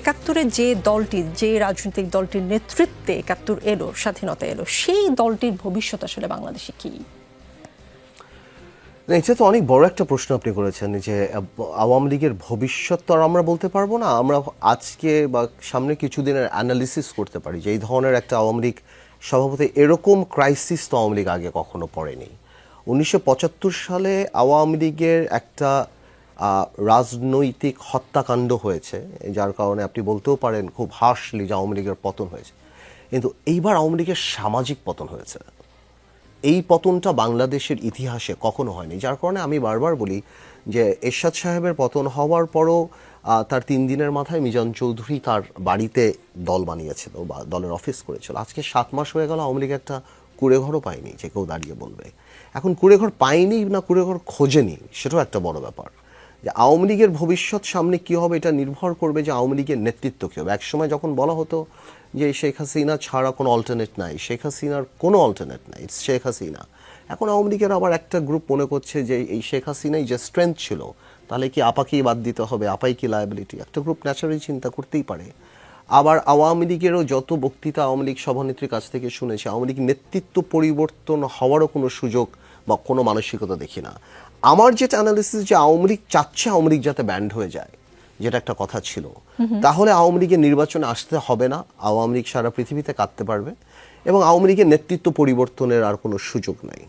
একাত্তরে যে দলটি, যে রাজনৈতিক দলটির নেতৃত্বে একাত্তর এলো, স্বাধীনতা এলো, সেই দলটির ভবিষ্যৎ আসলে বাংলাদেশে কি? না, এটা তো অনেক বড় একটা প্রশ্ন আপনি করেছেন যে, আওয়ামী লীগের ভবিষ্যৎ তো আর আমরা বলতে পারব না, আমরা আজকে বা সামনে কিছুদিনের অ্যানালিসিস করতে পারি যে, এই ধরনের একটা আওয়ামী লীগ সভাপতি এরকম ক্রাইসিস তো আওয়ামী লীগ আগে কখনো পড়েনি। উনিশশো পঁচাত্তর সালে আওয়ামী লীগের একটা রাজনৈতিক হত্যাকাণ্ড হয়েছে, যার কারণে আপনি বলতেও পারেন খুব হার্শলি যে আওয়ামী লীগের পতন হয়েছে। কিন্তু এইবার আওয়ামী লীগের সামাজিক পতন হয়েছে। এই পতনটা বাংলাদেশের ইতিহাসে কখনো হয়নি, যার কারণে আমি বারবার বলি যে এরশাদ সাহেবের পতন হওয়ার পরও তার তিন দিনের মাথায় মিজান চৌধুরী তার বাড়িতে দল বানিয়েছিল বা দলের অফিস করেছিল। আজকে সাত মাস হয়ে গেল আওয়ামী লীগ একটা কুড়েঘরও পায়নি, যে কেউ দাঁড়িয়ে বলবে। এখন কুড়েঘর পায়নি না কুড়েঘর খোঁজেনি, সেটাও একটা বড় ব্যাপার। যে আওয়ামী লীগের ভবিষ্যৎ সামনে কী হবে এটা নির্ভর করবে যে আওয়ামী লীগের নেতৃত্ব কী হবে। একসময় যখন বলা হতো যে শেখ হাসিনা ছাড়া কোনো অল্টারনেট নাই, শেখ হাসিনার কোনো অল্টারনেট নাই শেখ হাসিনা। এখন আওয়ামী লীগের আবার একটা গ্রুপ মনে করছে যে এই শেখ হাসিনাই যে স্ট্রেংথ ছিল, তাহলে কি আপাকেই বাদ দিতে হবে, আপাই কি লায়াবিলিটি একটা গ্রুপ ন্যাচারালি চিন্তা করতেই পারে। আবার আওয়ামী লীগেরও যত বক্তৃতা আওয়ামী লীগ সভানেত্রীর কাছ থেকে শুনেছি, আওয়ামী লীগ নেতৃত্ব পরিবর্তন হওয়ারও কোনো সুযোগ বা কোনো মানসিকতা দেখি না। আমার যেটা অ্যানালিসিস যে আওয়ামী লীগ চাচ্ছে আওয়ামী লীগ যাতে ব্যান্ড হয়ে যায়, যেটা একটা কথা ছিল, তাহলে আওয়ামী লীগের নির্বাচনে আসতে হবে না, আওয়ামী লীগ সারা পৃথিবীতে কাঁদতে পারবে এবং আওয়ামী লীগের নেতৃত্ব পরিবর্তনের আর কোনো সুযোগ নাই।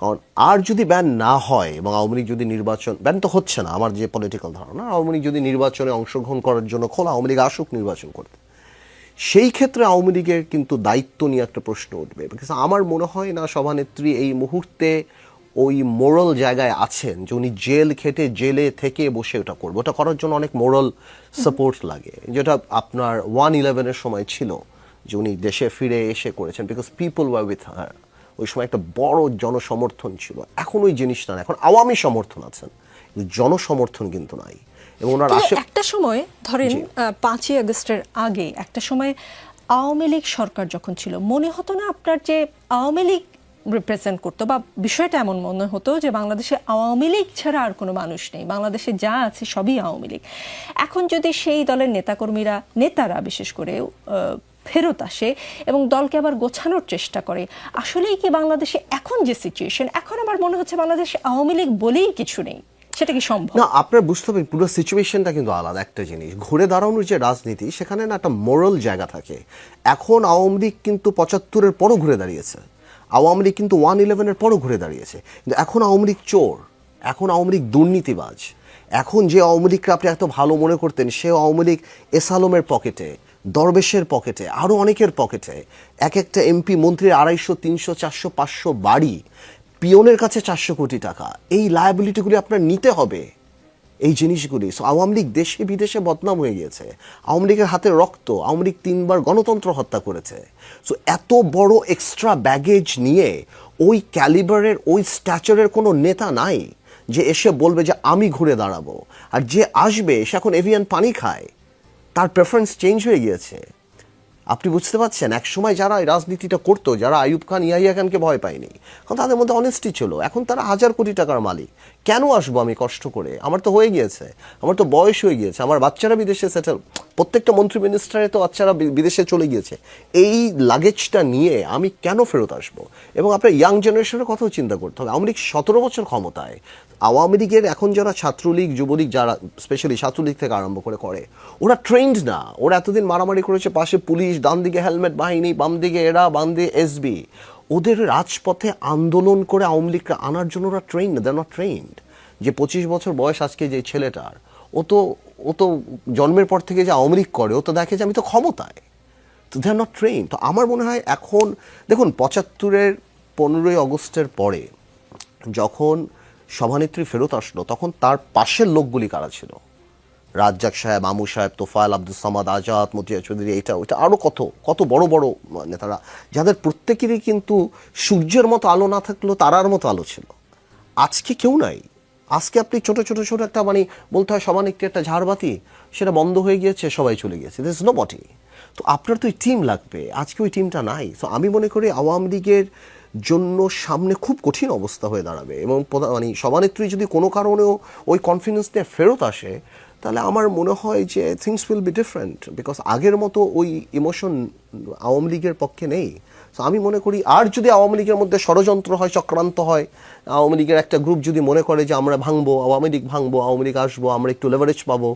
কারণ আর যদি ব্যান না হয় এবং আওয়ামী লীগ যদি নির্বাচন ব্যান তো হচ্ছে না আমার যে পলিটিক্যাল ধারণা, আওয়ামী লীগ যদি নির্বাচনে অংশগ্রহণ করার জন্য খোলা, আওয়ামী লীগ আসুক নির্বাচন করতে। সেই ক্ষেত্রে আওয়ামী লীগের কিন্তু দায়িত্ব নিয়ে একটা প্রশ্ন উঠবে বিকজ আমার মনে হয় না সভানেত্রী এই মুহূর্তে ওই মোরাল জায়গায় আছেন যে উনি জেল খেটে জেলে থেকে বসে ওটা করবে। ওটা করার জন্য অনেক মোরাল সাপোর্ট লাগে। যেটা আপনার ওয়ান ইলেভেনের সময় ছিল যে উনি দেশে ফিরে এসে করেছেন because people were with her ওই সময় একটা বড় জনসমর্থন ছিল। এখন ওই জিনিসটা না। এখন আওয়ামী সমর্থন আছেন। কিন্তু জনসমর্থন কিন্তু নাই। এবং ওনার একটা সময় ধরেন পাঁচই আগস্টের আগে একটা সময় আওয়ামী লীগ সরকার যখন ছিল মনে হতো না আপনার যে আওয়ামী লীগ রিপ্রেজেন্ট করতো বা বিষয়টা এমন মনে হতো যে বাংলাদেশে আওয়ামী লীগ ছাড়া আর কোনো মানুষ নেই। বাংলাদেশে যা আছে সবই আওয়ামী লীগ। এখন যদি সেই দলের নেতাকর্মীরা, নেতারা বিশেষ করে ফেরত আসে এবং দলকে আবার গোছানোর চেষ্টা করে, আসলেই কি বাংলাদেশে এখন যে সিচুয়েশন এখন আমার মনে হচ্ছে বাংলাদেশে আওয়ামী লীগ বলেই কিছু নেই। সেটা কি সম্ভব? না, আপনার বুঝতে হবে পুরো সিচুয়েশনটা কিন্তু আলাদা একটা জিনিস। ঘুরে দাঁড়ানোর যে রাজনীতি, সেখানে না একটা মোরাল জায়গা থাকে। এখন আওয়ামী লীগ কিন্তু পঁচাত্তরের পরও ঘুরে দাঁড়িয়েছে। আওয়ামী লীগ কিন্তু ওয়ান ইলেভেনের পরও ঘুরে দাঁড়িয়েছে। কিন্তু এখন আওয়ামী লীগ চোর, এখন আওয়ামী লীগ দুর্নীতিবাজ, এখন যে আওয়ামী লীগকে আপনি এত ভালো মনে করতেন সে আওয়ামী লীগ এসালমের পকেটে, দরবেশের পকেটে আরও অনেকের পকেটে। এক একটা এমপি মন্ত্রীর আড়াইশো, তিনশো, চারশো, পাঁচশো বাড়ি, পিয়নের কাছে চারশো কোটি টাকা। এই লায়াবিলিটিগুলি আপনার নিতে হবে। এই জিনিসগুলি। সো আওয়ামী লীগ দেশে বিদেশে বদনাম হয়ে গিয়েছে। আওয়ামী লীগের হাতে রক্ত, আওয়ামী লীগ তিনবার গণতন্ত্র হত্যা করেছে। সো এত বড় এক্সট্রা ব্যাগেজ নিয়ে ওই ক্যালিবারের ওই স্ট্যাচারের কোনো নেতা নাই যে এসে বলবে যে, আমি ঘুরে দাঁড়াবো। আর যে আসবে, সে এখন এভিয়ান পানি খায়। তার প্রেফারেন্স চেঞ্জ হয়ে গিয়েছে। আপনি বুঝতে পারছেন, এক সময় যারা রাজনীতিটা করতো, যারা আইয়ুব খান, ইয়াহিয়া খানকে ভয় পায়নি, কারণ তাদের মধ্যে অনেস্টি ছিল। এখন তারা হাজার কোটি টাকার মালিক। কেন আসব আমি কষ্ট করে? আমার তো হয়ে গিয়েছে। আমার তো বয়স হয়ে গিয়েছে। আমার বাচ্চারা বিদেশে সেটেল প্রত্যেকটা মন্ত্রী মিনিস্টারে তো বাচ্চারা বিদেশে চলে গিয়েছে। এই লাগেজটা নিয়ে আমি কেন ফেরত আসব? এবং আপনার ইয়াং জেনারেশনের কথাও চিন্তা করতে হবে। আওয়ামী লীগ সতেরো বছর ক্ষমতায়। আওয়ামী লীগের এখন যারা ছাত্রলীগ, যুবলীগ যারা স্পেশালি ছাত্রলীগ থেকে আরম্ভ করে করে, ওরা ট্রেন্ড না। ওরা এতদিন মারামারি করেছে, পাশে পুলিশ ডান দিকে হেলমেট বাহিনী বাম দিকে এরা বাম দিকে এসবি ওদের রাজপথে আন্দোলন করে আওয়ামী লীগকে আনার জন্য ওরা ট্রেন না দে নট ট্রেন্ড যে পঁচিশ বছর বয়স আজকে যে ছেলেটার, ও তো ও তো জন্মের পর থেকে যে আওয়ামী লীগ করে, ও তো দেখে যে আমি তো ক্ষমতায়। তো দে আর নট ট্রেন তো আমার মনে হয় এখন, দেখুন, পঁচাত্তরের পনেরোই আগস্টের পরে, যখন সভানেত্রী ফেরত আসলো, তখন তার পাশের লোকগুলি কারা ছিল? রাজ্জাক সাহেব আমু সাহেব, তোফায়েল, আব্দুল সামাদ, আজাদ, মতিয়া চৌধুরী, এটা, ওইটা আরও কত কত বড় বড় নেতারা, যাদের প্রত্যেকেরই কিন্তু সূর্যের মতো আলো না থাকলেও তারার মতো আলো ছিল। আজকে কেউ নাই। আজকে আপনি ছোট ছোট ছোট একটা মানে বলতে হয় সমানিকটি একটা ঝাড়বাতি, সেটা বন্ধ হয়ে গিয়েছে, সবাই চলে গিয়েছে। দিস নো বটি তো আপনার তো ওই টিম লাগবে। আজকে ওই টিমটা নাই। তো আমি মনে করি আওয়ামী লীগের জন্য সামনে খুব কঠিন অবস্থা হয়ে দাঁড়াবে এবং মানে সভানেত্রী যদি কোনো কারণেও ওই কনফিডেন্স নিয়ে ফেরত আসে, তাহলে আমার মনে হয় যে things will be different because আগের মতো ওই ইমোশন আওয়ামী লীগের পক্ষে নেই। তো আমি মনে করি আর যদি আওয়ামী লীগের মধ্যে ষড়যন্ত্র হয়, চক্রান্ত হয়, আওয়ামী লীগের একটা গ্রুপ যদি মনে করে যে আমরা ভাঙবো, আওয়ামী লীগ ভাঙবো, আওয়ামী লীগ আসব, আমরা একটু লেভারেজ পাবো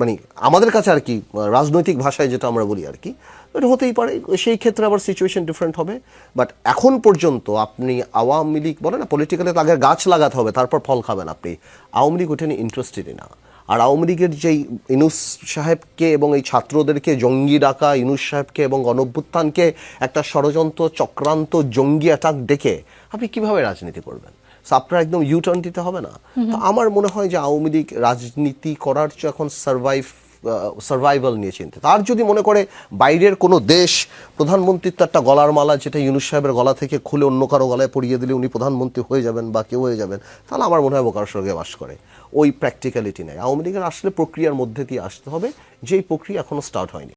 মানে আমাদের কাছে আর কি রাজনৈতিক ভাষায় যেটা আমরা বলি আর কি, এটা হতেই পারে। সেই ক্ষেত্রে আবার সিচুয়েশন ডিফারেন্ট হবে। বাট এখন পর্যন্ত আপনি আওয়ামী লীগ বলে না পলিটিক্যালি আগে গাছ লাগাতে হবে, তারপর ফল খাবেন আপনি। আওয়ামী লীগ ওটা নিয়ে ইন্টারেস্টেডই না। আর আওয়ামী লীগের যেই ইনুস সাহেবকে এবং এই ছাত্রদেরকে, জঙ্গি ডাকা ইনুস সাহেবকে এবং গণভ্যুত্থানকে একটা ষড়যন্ত্র চক্রান্ত জঙ্গি অ্যাটাক ডেকে আপনি কীভাবে রাজনীতি করবেন? So, আপনার একদম ইউটার্ন দিতে হবে না। তো আমার মনে হয় যে আওয়ামী লীগ রাজনীতি করার চেয়ে এখন সার্ভাইভ সার্ভাইভাল নিয়ে চিন্তিত। তার যদি মনে করে বাইরের কোনো দেশ প্রধানমন্ত্রীর তো একটা গলার মালা যেটা ইউনুস সাহেবের গলা থেকে খুলে অন্য কারও গলায় পরিয়ে দিলে উনি প্রধানমন্ত্রী হয়ে যাবেন বা কেউ হয়ে যাবেন, তাহলে আমার মনে হয় বোকার সঙ্গে বাস করে। ওই প্র্যাকটিক্যালিটি নেই। আওয়ামী লীগের আসলে প্রক্রিয়ার মধ্যে দিয়ে আসতে হবে। যেই প্রক্রিয়া এখনও স্টার্ট হয়নি।